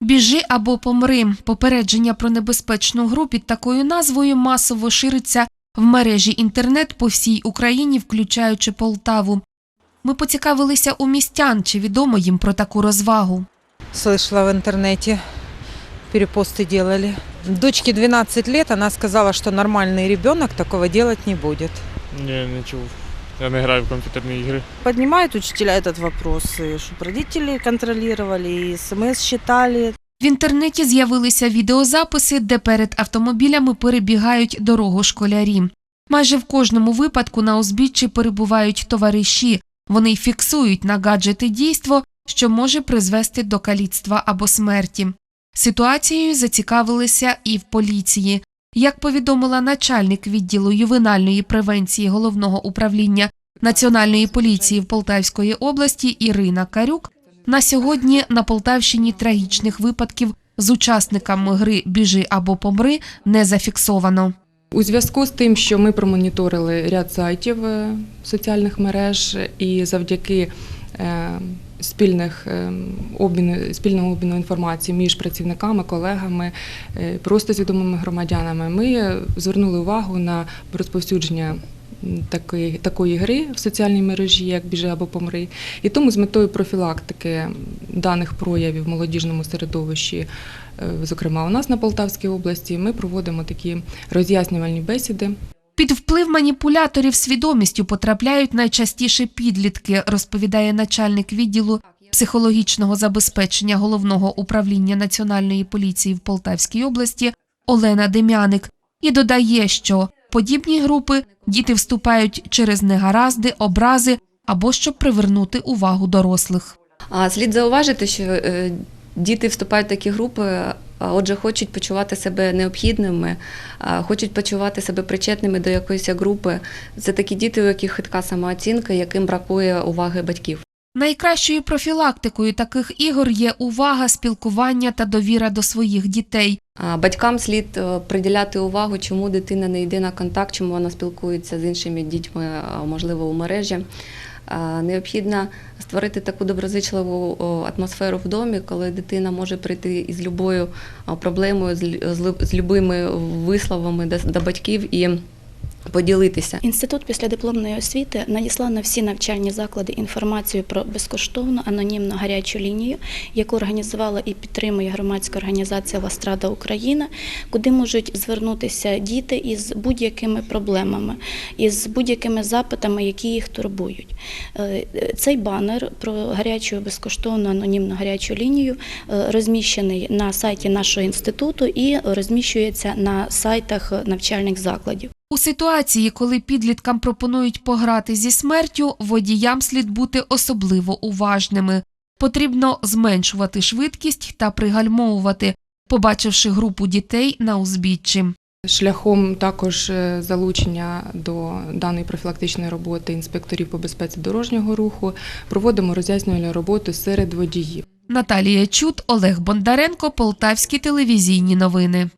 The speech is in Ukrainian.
Біжи або помри. Попередження про небезпечну гру під такою назвою масово шириться в мережі інтернет по всій Україні, включаючи Полтаву. Ми поцікавилися у містян, чи відомо їм про таку розвагу. Слышала в интернете, перепосты делали. Дочке 12 лет, она сказала, что нормальный ребенок такого делать не будет. Ні, не чув. Я не граю в комп'ютерні ігри. Поднимают учителя этот вопрос, чтобы родители контролировали, и смс считали. В інтернеті з'явилися відеозаписи, де перед автомобілями перебігають дорогу школярі. Майже в кожному випадку на узбіччі перебувають товариші. Вони фіксують на гаджети дійство, що може призвести до каліцтва або смерті. Ситуацією зацікавилися і в поліції. Як повідомила начальник відділу ювенальної превенції головного управління Національної поліції в Полтавської області Ірина Карюк, на сьогодні на Полтавщині трагічних випадків з учасниками гри Біжи або помри не зафіксовано. У зв'язку з тим, що ми промоніторили ряд сайтів е, соціальних мереж і завдяки спільних е, обміну спільного обміну інформації між працівниками, колегами, е, просто свідомими громадянами, ми е, звернули увагу на розповсюдження такої, такої гри в соціальній мережі, як біжи або помри. І тому з метою профілактики даних проявів в молодіжному середовищі, е, зокрема у нас на Полтавській області, ми проводимо такі роз'яснювальні бесіди. Під вплив маніпуляторів свідомістю потрапляють найчастіше підлітки, розповідає начальник відділу психологічного забезпечення головного управління Національної поліції в Полтавській області Олена Дем'яник, і додає, що подібні групи діти вступають через негаразди, образи або щоб привернути увагу дорослих. А слід зауважити, що е, діти вступають в такі групи, отже, хочуть почувати себе необхідними, хочуть почувати себе причетними до якоїсь групи. Це такі діти, у яких хитка самооцінка, яким бракує уваги батьків. Найкращою профілактикою таких ігор є увага, спілкування та довіра до своїх дітей. Батькам слід е, приділяти увагу, чому дитина не йде на контакт, чому вона спілкується з іншими дітьми, можливо, у мережі. Необхідно створити таку доброзичливу атмосферу в домі, коли дитина може прийти із любою проблемою, з лю- з лю- з любими висловами до батьків і поділитися. Інститут післядипломної освіти надіслав на всі навчальні заклади інформацію про безкоштовну анонімну гарячу лінію, яку організувала і підтримує громадська організація Ластрада Україна, куди можуть звернутися діти із будь-якими проблемами, із будь-якими запитами, які їх турбують. Е, Цей банер про гарячу безкоштовну анонімну гарячу лінію е, розміщений на сайті нашого інституту і розміщується на сайтах навчальних закладів. У ситуації, коли підліткам пропонують пограти зі смертю, водіям слід бути особливо уважними. Потрібно зменшувати швидкість та пригальмовувати, побачивши групу дітей на узбіччі. Шляхом також е, залучення до даної профілактичної роботи інспекторів по безпеці дорожнього руху проводимо роз'яснювальну роботу серед водіїв. Наталія Чут, Олег Бондаренко, Полтавські телевізійні новини.